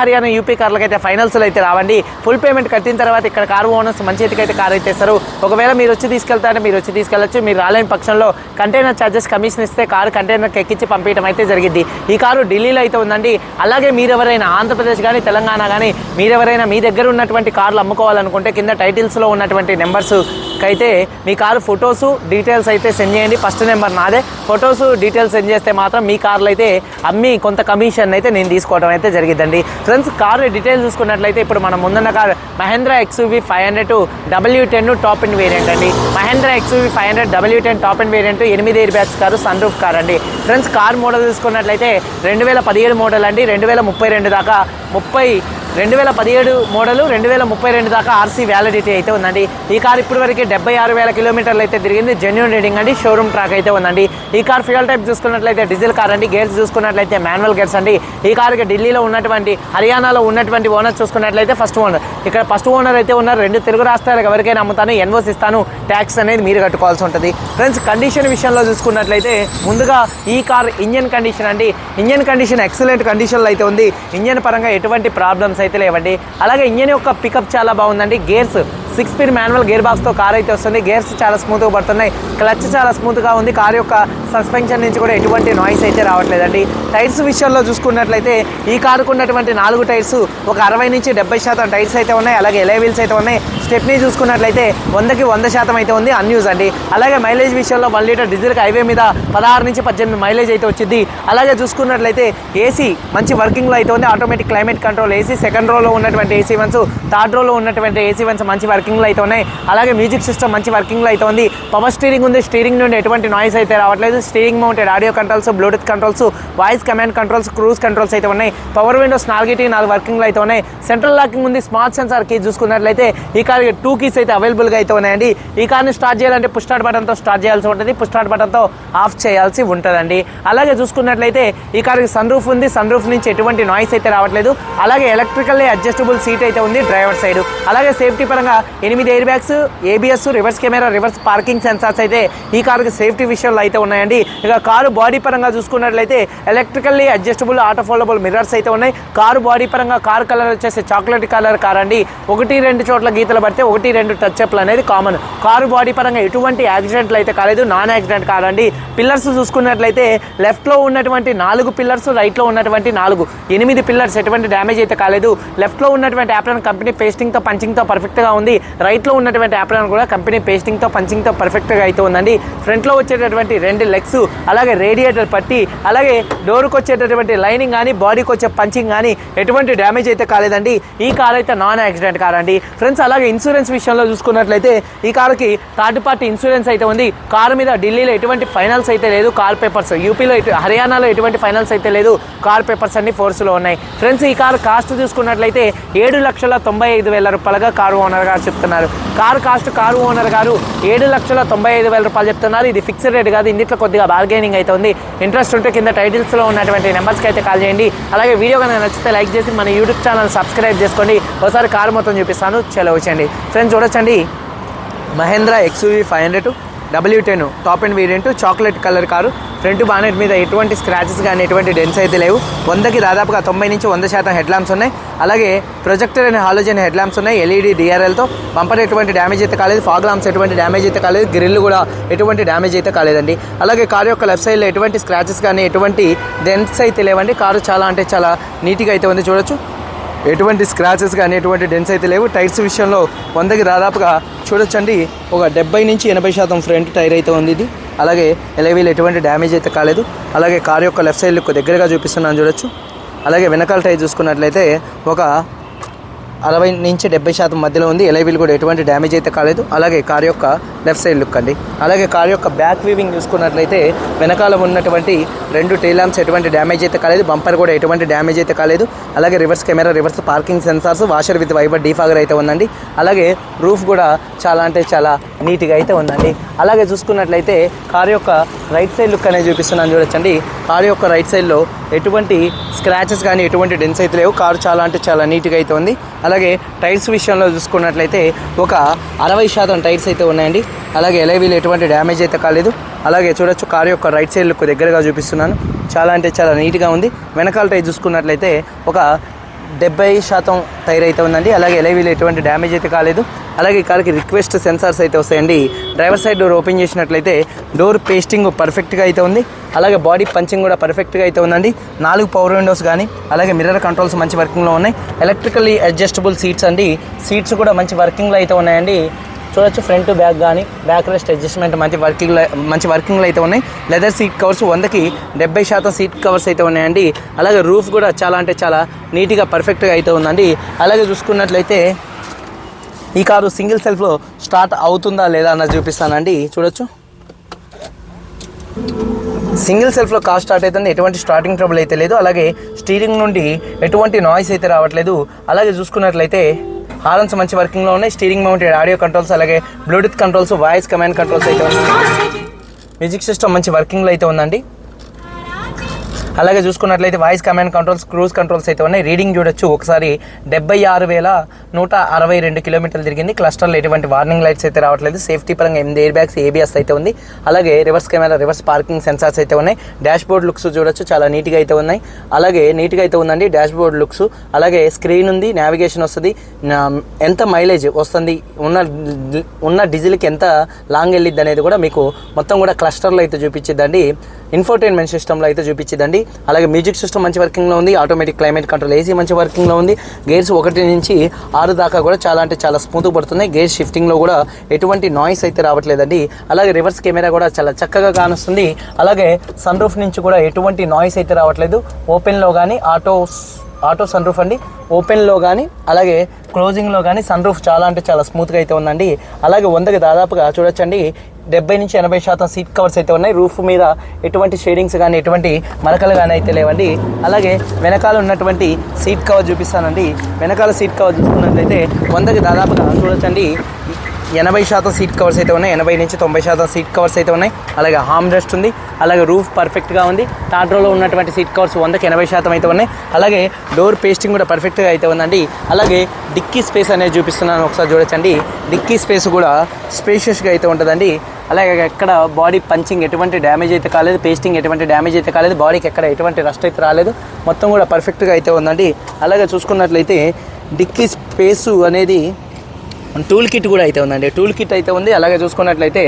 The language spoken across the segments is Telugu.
హర్యానా యూపీ కార్లకు అయితే ఫైనల్స్లో అయితే రావండి. ఫుల్ పేమెంట్ కట్టిన తర్వాత ఇక్కడ కారు ఓనర్స్ మంచి అయితే కార్ అయితే ఇస్తారు ఒకవేళ మీరు వచ్చి తీసుకెళ్తారంటే మీరు వచ్చి తీసుకెళ్ళచ్చు. మీరు రాలేని పక్షంలో కంటైనర్ ఛార్జెస్ కమిషన్ ఇస్తే కారు కంటైనర్కి ఎక్కించి పంపించడం అయితే జరిగింది. ఈ కారు ఢిల్లీలో అయితే ఉందండి. అలాగే మీరు ఎవరైనా ఆంధ్రప్రదేశ్ కానీ తెలంగాణ కానీ మీరెవరైనా మీ దగ్గర ఉన్నటువంటి కార్లు అమ్ముకోవాలనుకుంటే కింద టైటిల్స్లో ఉన్నటువంటి నెంబర్స్ అయితే మీ కారు ఫొటోస్ డీటెయిల్స్ అయితే సెండ్ చేయండి. ఫస్ట్ నెంబర్ నాదే. ఫొటోస్ డీటెయిల్స్ సెండ్ చేస్తే మాత్రం మీ కార్లు అయితే అమ్మి కొంత కమిషన్ అయితే నేను తీసుకోవడం అయితే జరిగిద్దండి. ఫ్రెండ్స్ కారు డీటెయిల్స్ చూసుకున్నట్లయితే ఇప్పుడు మనం ముందున్న car Mahindra XUV five hundred W ten top end. Variant అండి Mahindra XUV five hundred W ten top end variant ఎనిమిది air bags car sun roof car అండి. ఫ్రెండ్స్ కార్ మోడల్ చూసుకున్నట్లయితే రెండు వేల పదిహేడు మోడల్ అండి. రెండు వేల ముప్పై రెండు దాకా ముప్పై రెండు వేల పదిహేడు మోడల్ రెండు వేల ముప్పై రెండు దాకా ఆర్సీ వ్యాలిడిటీ అయితే ఉందండి. ఈ కార్ ఇప్పటి వరకు డెబ్బై ఆరు వేల కిలోమీటర్లు అయితే తిరిగింది. జెన్యున్ రీడింగ్ అండి షోరూమ్ ట్రాక్ అయితే ఉందండి. ఈ కార్ ఫ్యూయల్ టైప్ చూసుకున్నట్లయితే డీజిల్ కార్ అండి గేర్స్ చూసుకున్నట్లయితే మాన్యువల్ గేర్స్ అండి. ఈ కార్కి ఢిల్లీలో ఉన్నటువంటి హర్యానాలో ఉన్నటువంటి ఓనర్ చూసుకున్నట్లయితే ఫస్ట్ ఓనర్ ఇక్కడ ఫస్ట్ ఓనర్ అయితే ఉన్నారు. రెండు తెలుగు రాష్ట్రాలకు ఎవరికైనా అమ్ముతాను ఎన్వోస్ ఇస్తాను ట్యాక్స్ అనేది మీరు కట్టుకోవాల్సి ఉంటుంది. ఫ్రెండ్స్ కండిషన్ విషయంలో చూసుకున్నట్లయితే ముందుగా ఈ కార్ ఇంజన్ కండిషన్ అండి. ఇంజన్ కండిషన్ ఎక్సలెంట్ కండిషన్లో అయితే ఉంది. ఇంజన్ పరంగా ఎటువంటి ప్రాబ్లమ్స్ అయితే లేవండి. అలాగే ఇంజన్ యొక్క పికప్ చాలా బాగుందండి. Gears six speed manual gear బాక్స్తో car అయితే వస్తుంది. గేర్స్ చాలా స్మూత్గా పడుతున్నాయి. క్లచ్ చాలా స్మూత్గా ఉంది. కార్ యొక్క సస్పెన్షన్ నుంచి కూడా ఎటువంటి నాయిస్ అయితే రావట్లేదండి. టైర్స్ విషయంలో చూసుకున్నట్లయితే ఈ కారుకు ఉన్నటువంటి నాలుగు టైర్స్ ఒక అరవై నుంచి డెబ్బై శాతం టైర్స్ అయితే ఉన్నాయి. అలాగే ఎలై వీల్స్ అయితే ఉన్నాయి. స్టెప్నీ చూసుకున్నట్లయితే వందకి వంద శాతం అయితే ఉంది. అన్యూజ్ అండి. అలాగే మైలేజ్ విషయంలో వన్ లీటర్ డీజిల్కి హైవే మీద పదహారు నుంచి పద్దెనిమిది మైలేజ్ అయితే వచ్చింది. అలాగే చూసుకున్నట్లయితే ఏసీ మంచి వర్కింగ్లో అయితే ఉంది. Automatic climate control AC second రోలో ఉన్నటువంటి ఏసీ వన్స్ థర్డ్ రోలో ఉన్నటువంటి ఏసీ వన్స్ మంచి వర్కింగ్లో అయితే ఉన్నాయి. అలాగే మ్యూజిక్ సిస్టమ్ మంచి వర్కింగ్లో అయితే ఉంది. పవర్ స్టీరింగ్ ఉంది. స్టీరింగ్ నుండి ఎటువంటి నాయిస్ అయితే రావట్లేదు. Steering mounted audio controls bluetooth controls voice command controls cruise controls అయితే ఉన్నాయి. పవర్ విండోస్ నాలుగిటి నాలుగు వర్కింగ్లో అయితే ఉన్నాయి. సెంట్రల్ లాకింగ్ ఉంది. స్మార్ట్ సెన్సార్ కీ చూసుకున్నట్లయితే ఈ కార్కి టూ కీస్ అయితే అవైలబుల్గా అయితే ఉన్నాయండి. ఈ కార్ని స్టార్ట్ చేయాలంటే పుష్ స్టార్ట్ బటన్తో స్టార్ట్ చేయాల్సి ఉంటుంది. పుష్ స్టార్ట్ బటన్తో ఆఫ్ చేయాల్సి ఉంటుందండి. అలాగే చూసుకున్నట్లయితే ఈ కార్కి సన్ రూఫ్ ఉంది. సన్ రూఫ్ నుంచి ఎటువంటి నాయిస్ అయితే రావట్లేదు. అలాగే ఎలక్ట్రికల్లీ అడ్జస్టబుల్ సీట్ అయితే ఉంది డ్రైవర్ సైడ్. అలాగే సేఫ్టీ పరంగా ఎనిమిది air bags ABS reverse camera reverse parking sensors అయితే ఈ కారుకి సేఫ్టీ విషయంలో అయితే ఉన్నాయండి. ఇక కారు బాడీ పరంగా చూసుకున్నట్లయితే electrically adjustable auto foldable mirrors అయితే ఉన్నాయి. కారు బాడీ పరంగా కారు కలర్ వచ్చేసి చాక్లెట్ కలర్ కార్ అండి. ఒకటి రెండు చోట్ల గీతలు పడితే ఒకటి రెండు టచ్ అప్లు అనేది కామన్ కారు బాడీ పరంగా ఎటువంటి యాక్సిడెంట్లు అయితే కాలేదు. నాన్ యాక్సిడెంట్ కార్ అండి. పిల్లర్స్ చూసుకున్నట్లయితే లెఫ్ట్లో ఉన్నటువంటి నాలుగు పిల్లర్స్ రైట్లో ఉన్నటువంటి నాలుగు. ఎనిమిది పిల్లర్స్ ఎటువంటి డ్యామేజ్ అయితే కాలేదు. లెఫ్ట్లో ఉన్నటువంటి యాప్లన్ కంపెనీ పేస్టింగ్తో పంచింగ్తో పర్ఫెక్ట్గా ఉంది. రైట్లో ఉన్నటువంటి యాప్లను కూడా కంపెనీ పేస్టింగ్తో పంచింగ్తో పర్ఫెక్ట్గా అయితే ఉందండి. ఫ్రంట్లో వచ్చేటటువంటి రెండు లెగ్స్ అలాగే రేడియేటర్ పట్టి అలాగే డోర్కి వచ్చేటటువంటి లైనింగ్ కానీ బాడీకి వచ్చే పంచింగ్ కానీ ఎటువంటి డ్యామేజ్ అయితే కాలేదండి. ఈ కార్ అయితే నాన్ యాక్సిడెంట్ కార్ అండి. ఫ్రెండ్స్ అలాగే ఇన్సూరెన్స్ విషయంలో చూసుకున్నట్లయితే ఈ కారుకి థర్డ్ పార్టీ ఇన్సూరెన్స్ అయితే ఉంది. కారు మీద ఢిల్లీలో ఎటువంటి ఫైనల్స్ అయితే లేదు. కార్ పేపర్స్ యూపీలో హర్యానాలో ఎటువంటి ఫైనల్స్ అయితే లేదు. కార్ పేపర్స్ అన్ని ఫోర్స్లో ఉన్నాయి. ఫ్రెండ్స్ ఈ కారు కాస్ట్ చూసుకున్నట్లయితే ఏడు లక్షల తొంభై ఐదు వేల రూపాయలుగా కారు ఓనర్ గారు చెప్తున్నారు. కారు కాస్ట్ కారు ఓనర్ గారు ఏడు లక్షల తొంభై ఐదు వేల రూపాయలు చెప్తున్నారు. ఇది ఫిక్స్డ్ రేట్ కాదు ఇందులో కొద్దిగా బార్గెనింగ్ అయితే ఉంది. ఇంట్రెస్ట్ ఉంటే కింద టైటిల్స్లో ఉన్నటువంటి నెంబర్స్కి అయితే కాల్ చేయండి. అలాగే వీడియో కనుక నచ్చితే లైక్ చేసి మన యూట్యూబ్ ఛానల్ సబ్స్క్రైబ్ చేసుకోండి. ఒకసారి కారు మొత్తం చూపిస్తాను. చలో వచ్చండి ఫ్రెండ్స్ చూడొచ్చండి. Mahindra XUV five hundred W ten top and variant chocolate colour car. Front bonnet మీద ఎటువంటి స్క్రాచెస్ కానీ ఎటువంటి డెన్స్ అయితే లేవు. వందకి దాదాపుగా తొంభై నుంచి వంద శాతం హెడ్ ల్యాంప్స్ ఉన్నాయి. అలాగే ప్రొజెక్టర్ అనే హాలోజన్ హెడ్ ల్యాంప్స్ ఉన్నాయి ఎల్ఈడి డిఆర్ఎల్తో బంపర్ ఎటువంటి డ్యామేజ్ అయితే కాలేదు. ఫాగ్ ల్యాంప్స్ ఎటువంటి డ్యామేజ్ అయితే కాలేదు. గ్రిల్ కూడా ఎటువంటి డ్యామేజ్ అయితే కాలేదండి. అలాగే కారు యొక్క లెఫ్ట్ సైడ్లో ఎటువంటి స్క్రాచెస్ కానీ ఎటువంటి డెన్స్ అయితే లేవండి. కారు చాలా అంటే చాలా నీట్గా అయితే ఉంది చూడొచ్చు. ఎటువంటి స్క్రాచెస్ కానీ ఎటువంటి డెన్స్ అయితే లేవు. టైర్స్ విషయంలో వందకి దాదాపుగా చూడొచ్చండి. ఒక డెబ్బై నుంచి ఎనభై శాతం ఫ్రంట్ టైర్ అయితే ఉంది ఇది. అలాగే ఎలవీలు ఎటువంటి డ్యామేజ్ అయితే కాలేదు. అలాగే కార్ యొక్క లెఫ్ట్ సైడ్ లుక్ దగ్గరగా చూపిస్తున్నాను చూడొచ్చు. అలాగే వెనకాల టైర్ చూసుకున్నట్లయితే ఒక అరవై నుంచి డెబ్బై శాతం మధ్యలో ఉంది. ఎలైవీల్ కూడా ఎటువంటి డ్యామేజ్ అయితే కాలేదు. అలాగే కార్ యొక్క లెఫ్ట్ సైడ్ లుక్ అండి. అలాగే కార్ యొక్క బ్యాక్ వీవింగ్ చూసుకున్నట్లయితే వెనకాల ఉన్నటువంటి రెండు టైల్ ఎటువంటి డ్యామేజ్ అయితే కాలేదు బంపర్ కూడా ఎటువంటి డ్యామేజ్ అయితే కాలేదు. అలాగే reverse camera reverse parking sensors washer with wiper defogger అయితే ఉందండి. అలాగే రూఫ్ కూడా చాలా అంటే చాలా నీట్గా అయితే ఉందండి. అలాగే చూసుకున్నట్లయితే కార్ యొక్క రైట్ సైడ్ లుక్ అనేది చూపిస్తున్నాను చూడొచ్చండి. కార్ యొక్క రైట్ సైడ్లో ఎటువంటి స్క్రాచెస్ కానీ ఎటువంటి డెన్స్ అయితే లేవు. కారు చాలా అంటే చాలా నీట్గా అయితే ఉంది. అలాగే టైర్స్ విషయంలో చూసుకున్నట్లయితే ఒక అరవై శాతం టైర్స్ అయితే ఉన్నాయండి. అలాగే ఎలైవీలు ఎటువంటి డ్యామేజ్ అయితే కాలేదు. అలాగే చూడొచ్చు కారు యొక్క రైట్ సైడ్ లుక్ దగ్గరగా చూపిస్తున్నాను. చాలా అంటే చాలా నీట్గా ఉంది. వెనకాల టైర్ చూసుకున్నట్లయితే ఒక డెబ్బై శాతం టైర్ అయితే ఉందండి. అలాగే ఎలైవీలు ఎటువంటి డ్యామేజ్ అయితే కాలేదు. అలాగే ఈ కార్కి రిక్వెస్ట్ సెన్సార్స్ అయితే వస్తాయండి. డ్రైవర్ సైడ్ డోర్ ఓపెన్ చేసినట్లయితే డోర్ పేస్టింగ్ పర్ఫెక్ట్గా అయితే ఉంది. అలాగే బాడీ పంచింగ్ కూడా పర్ఫెక్ట్గా అయితే ఉందండి. నాలుగు పవర్ విండోస్ కానీ అలాగే మిర్రర్ కంట్రోల్స్ మంచి వర్కింగ్లో ఉన్నాయి. ఎలక్ట్రికల్లీ అడ్జస్టబుల్ సీట్స్ అండి. సీట్స్ కూడా మంచి వర్కింగ్లో అయితే ఉన్నాయండి. చూడొచ్చు ఫ్రంట్ బ్యాక్ కానీ బ్యాక్ రెస్ట్ అడ్జస్ట్మెంట్ మంచి వర్కింగ్ మంచి వర్కింగ్లో అయితే ఉన్నాయి. లెదర్ సీట్ కవర్స్ వందకి డెబ్బై శాతం సీట్ కవర్స్ అయితే ఉన్నాయండి. అలాగే రూఫ్ కూడా చాలా అంటే చాలా నీట్గా పర్ఫెక్ట్గా అయితే ఉందండి. అలాగే చూసుకున్నట్లయితే ఈ కారు సింగిల్ సెల్ఫ్లో స్టార్ట్ అవుతుందా లేదా అన్నది చూపిస్తానండి. చూడొచ్చు. సింగిల్ సెల్ఫ్లో కార్ స్టార్ట్ అవుతుంది. ఎటువంటి స్టార్టింగ్ ట్రబుల్ అయితే లేదు. అలాగే స్టీరింగ్ నుండి ఎటువంటి నాయిస్ అయితే రావట్లేదు. అలాగే చూసుకున్నట్లయితే హార్న్స్ మంచి వర్కింగ్లో ఉన్నాయి. స్టీరింగ్ మౌంటెడ్ ఆడియో కంట్రోల్స్ అలాగే Bluetooth controls voice command controls అయితే మ్యూజిక్ సిస్టమ్ మంచి వర్కింగ్లో అయితే ఉందండి. అలాగే చూసుకున్నట్లయితే voice command controls cruise controls అయితే ఉన్నాయి. రీడింగ్ చూడొచ్చు. ఒకసారి డెబ్బై ఆరు వేల నూట అరవై రెండు కిలోమీటర్లు తిరిగింది. క్లస్టర్లో ఎటువంటి వార్నింగ్ లైట్స్ అయితే రావట్లేదు. సేఫ్టీ పరంగా ఎనిమిది ఎయిర్ బ్యాగ్స్ ఏబిఎస్ అయితే ఉంది. అలాగే reverse camera reverse parking sensors అయితే ఉన్నాయి. డాష్ బోర్డ్ లుక్స్ చూడొచ్చు. చాలా నీట్గా అయితే ఉన్నాయి. అలాగే నీట్గా అయితే ఉందండి డాష్ బోర్డ్ లుక్స్ అలాగే స్క్రీన్ ఉంది నావిగేషన్ వస్తుంది. ఎంత మైలేజ్ వస్తుంది ఉన్న ఉన్న డీజిల్కి ఎంత లాంగ్ వెళ్ళిద్ది అనేది కూడా మీకు మొత్తం కూడా క్లస్టర్లో అయితే చూపించిద్దండి. ఇన్ఫోటైన్మెంట్ సిస్టంలో అయితే చూపించిద్దండి. అలాగే మ్యూజిక్ సిస్టమ్ మంచి వర్కింగ్లో ఉంది ఆటోమేటిక్ క్లైమేట్ కంట్రోల్ ఏసీ మంచి వర్కింగ్లో ఉంది. గేర్స్ ఒకటి నుంచి ఆరు దాకా కూడా చాలా అంటే చాలా స్మూత్గా పడుతున్నాయి. గేర్ షిఫ్టింగ్లో కూడా ఎటువంటి నాయిస్ అయితే రావట్లేదండి. అలాగే రివర్స్ కెమెరా కూడా చాలా చక్కగా కానొస్తుంది. అలాగే సన్ రూఫ్ నుంచి కూడా ఎటువంటి నాయిస్ అయితే రావట్లేదు. ఓపెన్లో కానీ ఆటో ఆటో సన్ రూఫ్ అండి. ఓపెన్లో కానీ అలాగే క్లోజింగ్లో కానీ సన్ రూఫ్ చాలా అంటే చాలా స్మూత్గా అయితే ఉందండి. అలాగే వందకి దాదాపుగా చూడొచ్చండి. డెబ్బై నుంచి ఎనభై శాతం సీట్ కవర్స్ అయితే ఉన్నాయి. రూఫ్ మీద ఎటువంటి షేడింగ్స్ కానీ ఎటువంటి మరకలు కానీ అయితే లేవండి. అలాగే వెనకాల ఉన్నటువంటి సీట్ కవర్ చూపిస్తానండి. వెనకాల సీట్ కవర్ చూసుకున్నట్లయితే వందకి దాదాపుగా చూడొచ్చండి. ఎనభై శాతం సీట్ కవర్స్ అయితే ఉన్నాయి. ఎనభై నుంచి తొంభై శాతం సీట్ కవర్స్ అయితే ఉన్నాయి. అలాగే హామ్ రెస్ట్ ఉంది. అలాగే రూఫ్ పర్ఫెక్ట్గా ఉంది. టాట్రోలో ఉన్నటువంటి సీట్ కవర్స్ వందకి ఎనభై శాతం అయితే ఉన్నాయి. అలాగే డోర్ పేస్టింగ్ కూడా పర్ఫెక్ట్గా అయితే ఉందండి. అలాగే డిక్కీ స్పేస్ అనేది చూపిస్తున్నాను. ఒకసారి చూడొచ్చండి. డిక్కీ స్పేస్ కూడా స్పేషియస్గా అయితే ఉంటుందండి. అలాగే ఎక్కడ బాడీ పంచింగ్ ఎటువంటి డ్యామేజ్ అయితే కాలేదు పేస్టింగ్ ఎటువంటి డ్యామేజ్ అయితే కాలేదు బాడీకి ఎక్కడ ఎటువంటి రస్ట్ అయితే రాలేదు మొత్తం కూడా పర్ఫెక్ట్గా అయితే ఉందండి. అలాగే చూసుకున్నట్లయితే డిక్కీ స్పేసు అనేది టూల్ కిట్ కూడా అయితే ఉందండి. టూల్ కిట్ అయితే ఉంది. అలాగే చూసుకున్నట్లయితే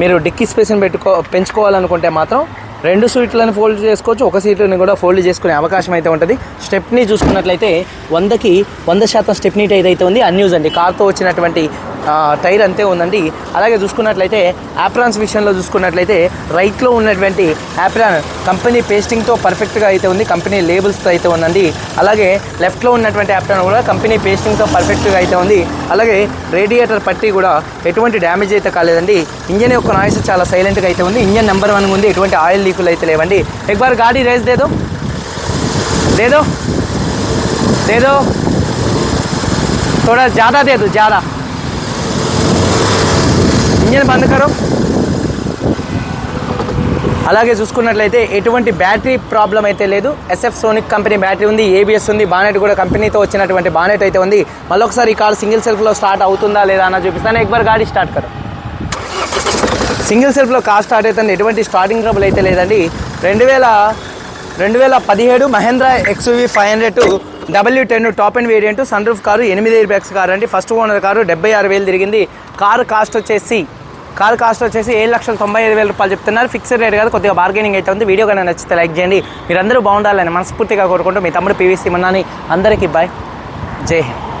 మీరు డిక్కీ స్పేస్ని పెట్టుకో పెంచుకోవాలనుకుంటే మాత్రం రెండు సీట్లను ఫోల్డ్ చేసుకోవచ్చు ఒక సీట్ని కూడా ఫోల్డ్ చేసుకునే అవకాశం అయితే ఉంటుంది. స్టెప్ని చూసుకున్నట్లయితే వందకి వంద శాతం స్టెప్నీ అయితే ఉంది. అన్యూజ్ అండి. కార్తో వచ్చినటువంటి టైర్ అంతే ఉందండి అలాగే చూసుకున్నట్లయితే యాప్రాన్స్ విషయంలో చూసుకున్నట్లయితే రైట్లో ఉన్నటువంటి యాప్రాన్ కంపెనీ పేస్టింగ్తో పర్ఫెక్ట్గా అయితే ఉంది కంపెనీ లేబుల్స్తో అయితే ఉందండి అలాగే లెఫ్ట్లో ఉన్నటువంటి యాప్రాన్ కూడా కంపెనీ పేస్టింగ్తో పర్ఫెక్ట్గా అయితే ఉంది అలాగే రేడియేటర్ పట్టి కూడా ఎటువంటి డ్యామేజ్ అయితే కాలేదండి ఇంజన్ యొక్క నాయిస్ చాలా సైలెంట్గా అయితే ఉంది ఇంజన్ నెంబర్ వన్ ఉంది ఎటువంటి ఆయిల్ లీకులు అయితే లేవండి एक बार गाड़ी रेस दे दो दे दो दे दो थोड़ा ज़्यादा दे दो ज़्यादा ఇంజన్ బంద్ కరో అలాగే చూసుకున్నట్లయితే ఎటువంటి బ్యాటరీ ప్రాబ్లం అయితే లేదు. ఎస్ఎఫ్ సోనిక్ కంపెనీ బ్యాటరీ ఉంది ఏబిఎస్ ఉంది బానెట్ కూడా కంపెనీతో వచ్చినటువంటి బానెట్ అయితే ఉంది. మళ్ళొకసారి ఈ కార్ సింగిల్ సెల్ఫ్లో స్టార్ట్ అవుతుందా లేదా అని చూపిస్తాను ఎక్బర్ గాడి స్టార్ట్ కరో. సింగిల్ సెల్ఫ్లో కార్ స్టార్ట్ అవుతుంది ఎటువంటి స్టార్టింగ్ ట్రబుల్ అయితే లేదండి. రెండు వేల రెండు వేల పదిహేడు Mahindra XUV five hundred W ten top and variant sun roof car ఎనిమిది ఎయిర్ బ్యాగ్స్ కారు అండి ఫస్ట్ ఓనర్ కారు డెబ్బై ఆరు వేలు తిరిగింది. కారు కాస్ట్ వచ్చేసి కార్ కాస్ట్ వచ్చేసి ఏడు లక్షల తొంభై ఐదు వేల రూపాయలు చెప్తున్నారు. ఫిక్స్డ్ రేట్ కాదు కొద్దిగా బార్గెనింగ్ అయితే ఉంది. వీడియో కానీ నచ్చితే లైక్ చేయండి. మీరందరూ బాగుండాలని మనస్ఫూర్తిగా కోరుకుంటూ మీ తమ్ముడు పీవీసీ మన్నాని అందరికీ బాయ్ జై హింద్.